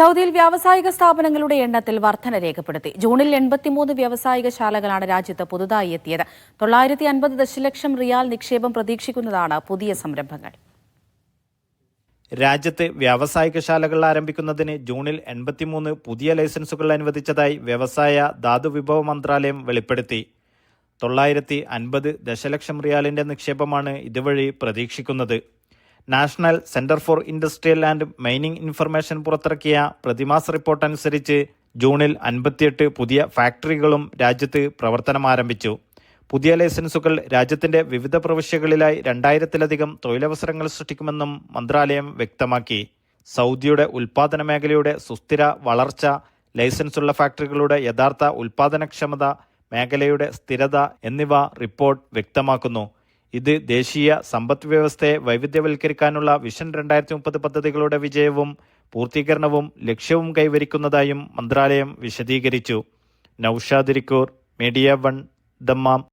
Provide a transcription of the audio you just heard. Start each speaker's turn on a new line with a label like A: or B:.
A: സൗദിയിൽ വ്യാവസായിക സ്ഥാപനങ്ങളുടെ എണ്ണത്തിൽ വർധന രേഖപ്പെടുത്തി. ജൂണിൽ എൺപത്തിമൂന്ന് വ്യാവസായിക ശാലകളാണ് രാജ്യത്ത് പുതുതായി എത്തിയത്. തൊള്ളായിരത്തി അൻപത് ദശലക്ഷം റിയാൽ നിക്ഷേപം പ്രതീക്ഷിക്കുന്നതാണ് പുതിയ സംരംഭങ്ങൾ.
B: രാജ്യത്ത് വ്യാവസായിക ശാലകൾ ആരംഭിക്കുന്നതിന് ജൂണിൽ എൺപത്തിമൂന്ന് പുതിയ ലൈസൻസുകൾ അനുവദിച്ചതായി വ്യവസായ ധാതുവിഭവ മന്ത്രാലയം വെളിപ്പെടുത്തി. തൊള്ളായിരത്തി അൻപത് ദശലക്ഷം റിയാലിന്റെ നിക്ഷേപമാണ് ഇതുവഴി പ്രതീക്ഷിക്കുന്നത്. National centre for industrial and mining information പുറത്തിറക്കിയ പ്രതിമാസ റിപ്പോർട്ട് അനുസരിച്ച് ജൂണിൽ അൻപത്തിയെട്ട് പുതിയ ഫാക്ടറികളും രാജ്യത്ത് പ്രവർത്തനം ആരംഭിച്ചു. പുതിയ ലൈസൻസുകൾ രാജ്യത്തിന്റെ വിവിധ പ്രവിശ്യകളിലായി രണ്ടായിരത്തിലധികം തൊഴിലവസരങ്ങൾ സൃഷ്ടിക്കുമെന്നും മന്ത്രാലയം വ്യക്തമാക്കി. സൗദിയുടെ ഉൽപാദന മേഖലയുടെ സുസ്ഥിര വളർച്ച ലൈസൻസുള്ള ഫാക്ടറികളുടെ യഥാർത്ഥ ഉൽപാദനക്ഷമത മേഖലയുടെ സ്ഥിരത എന്നിവ റിപ്പോർട്ട് വ്യക്തമാക്കുന്നു. ഇത് ദേശീയ സമ്പദ് വ്യവസ്ഥയെ വൈവിധ്യവൽക്കരിക്കാനുള്ള വിഷൻ രണ്ടായിരത്തി മുപ്പത് പദ്ധതികളുടെ വിജയവും പൂർത്തീകരണവും ലക്ഷ്യവും കൈവരിക്കുന്നതായും മന്ത്രാലയം വിശദീകരിച്ചു. Noushad Irikkur media one Dammam.